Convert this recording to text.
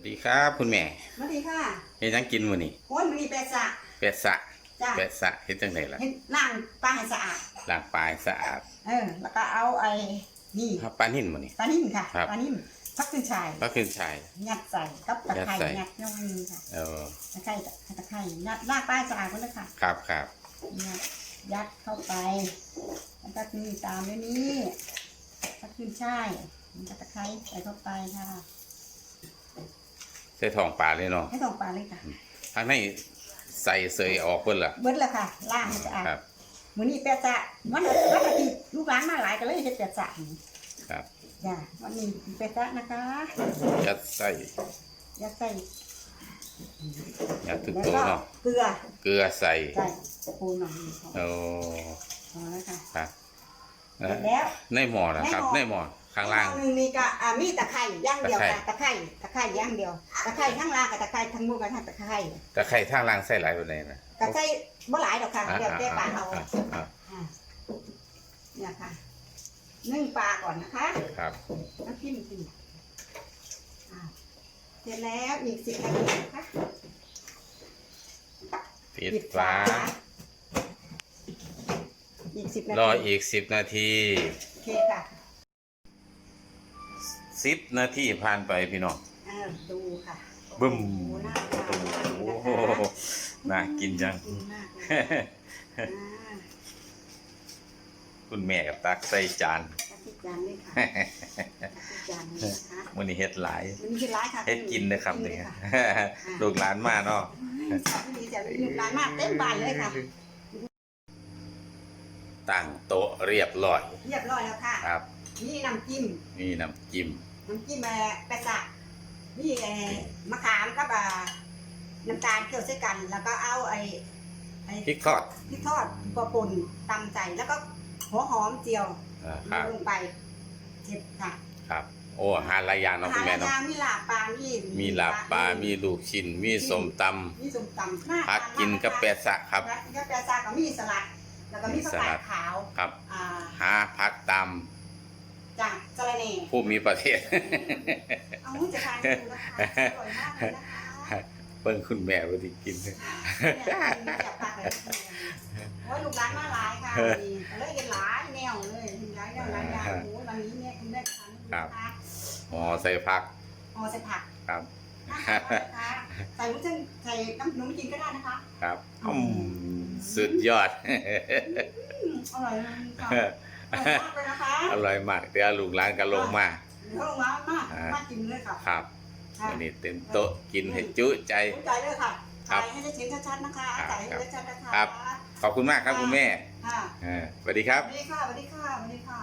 วัสดีครับ คุณแม่สวัสดีค่ะเฮ็ดหยังกินมื้อนี้คนมีเป็ดสะเป็ดสะจ้าเป็ดสะเฮ็ดจังไดล่ะเห็นล้างปลาให้สะอาดล้างปลายสะอาดเออ แล้วก็เอาไอ้นี่ครับปลานิ่นมื้อนี้ ปลานิ่มค่ะครับ ปลานิ่มพักขึ้นชายก็ขึ้นชาย ยัดใส่กับตะไคร้ยัดใส่ ยัดย่อยนี่ค่ะเออตะไคร้ตะไคร้ยัดลากปลาให้สะอาดหมดเลยค่ะครับครับยัดยัดเข้าไปแล้วก็นี่ตามด้วยนี่พักขึ้นชายมันก็ตะไคร้ใส่เข้าไปค่ะ ใส่ท้องปลาเลยเนาะให้ตรงปลาเลยค่ะ ทางในใส่เสยออกเพิ่นล่ะ เบิดแล้วค่ะล้างให้สะอาดครับ มื้อนี้เป็ดสะวันวันอาทิตย์ลูกหลานมาหลายก็เลยเฮ็ดเป็ดสะนี่ครับจ้ะวันนี้เป็ดสะนะคะยัดใส่ยัดใส่ยัดทุกแล้วตัวก็เนาะเกลือเกลือใส่ใส่ปูหน่อยพอโอ้พอแล้วค่ะ ครับเสร็จแล้ว ในหม้อนะครับ ในหม้อ ข้างล่างอีกหนึ่งนี่ก็อ่ามีตะไคร้ย่างเดียวตะไคร้ค่ะตะไคร้ตะไคร้ย่างเดียวตะไคร้ทั้งล่างกับตะไคร้ทั้งบนกับตะไคร้แต่ไข่ทางล่างใส่หลายปานใดนะตะไคร้บ่หลายดอกค่ะอ่าเดี๋ยวเจ๊ปลาเอาอ่าอ่าอ่าเนี่ยค่ะนึ่งปลาก่อนนะคะครับน้ำจิ้มกินอ่าเสร็จแล้วอีกสิบนาทีนะคะปิดฝาอีกสิบนาทีรออีก10นาที โอเคค่ะ 10นาทีผ่านไปพี่น้องอ่าดูค่ะบึ้มโอ้โหน่าทานมากโอ้เลยโหนะคะน่ากินจัง กินมากเลยอ่าคุณแม่กับตักใส่จานตักที่จานเลยค่ะตักที่จานเลยนะคะวันนี้เฮ็ดหลายมันมีร้ายค่ะเฮ็ดกินนะครับกินี่เลยค่ะลูกหลานมาเนาะอืมสาวที่ดีจะมีร้านมากเต็มบ้านเลยค่ะ ตั้งโต๊ะเรียบร้อยเรียบร้อยแล้วค่ะ ครับ นี่น้ำจิ้มนี่น้ำจิ้ม น้ำจิ้มแม่แปะสะนี่เอ่อมะขามกับอ่าน้ำตาลเคี่ยวใส่กัน แล้วก็เอาไอ้ไอ้พริกทอดพริกทอดกระป่นตำใจแล้วก็หัวหอมเจียวอ่าครับลงไปเจ็บค่ะครับ โอ้อาหารหลายอย่างเนาะคุณแม่เนาะอาหารมีลาบปลามีมีลาบปลามีลูกชิ้นมีส้มตมีส้มตำน่าำพักกินกับแปดสะครับพักกินกับแปะซากับมีสลัด แล้วก็มีมีผักสลักาดดขาวครับ อ่า หาพักตาม จากสะระเน่ ผู้มีประเทศ เอาจะทานดูนะคะอร่อยมากเลยนะคะเปิ้งคุณแม่บ่ได้กินเนี่ยกินจากปากเลยโอ้ยลูกร้านมาหลายค่ะนี่ก็เลยกินหลายแนวเลยหลายแนวหลายอย่างโอ้ยวันนี้เนี่ยคุณแม่ทานครับนะคะหอใส่พักห่อใส่ผักครับ นะคะใส่วุ้นเส้นใส่น้ำหนุ่มกินก็ได้นะคะครับอืมสุดยอด อืมอร่อยมากค่ะ อร่อยมากเลยนะคะอร่อยมากเดี๋ยวลูกหลานก็ลงมาเดี๋ยวลงมามากมากกินเลยค่ะครับค่ะวันนี้เต็มโต๊ะกินให้จุใจรู้ใจเลยค่ะครับใส่ให้ได้ชิ้นชัดๆนะคะครับใส่ให้ได้ชัดๆนะคะครับขอบคุณมากครับคุณแม่ค่ะเออสวัสดีครับสวัสดีค่ะสวัสดีค่ะสวัสดีค่ะ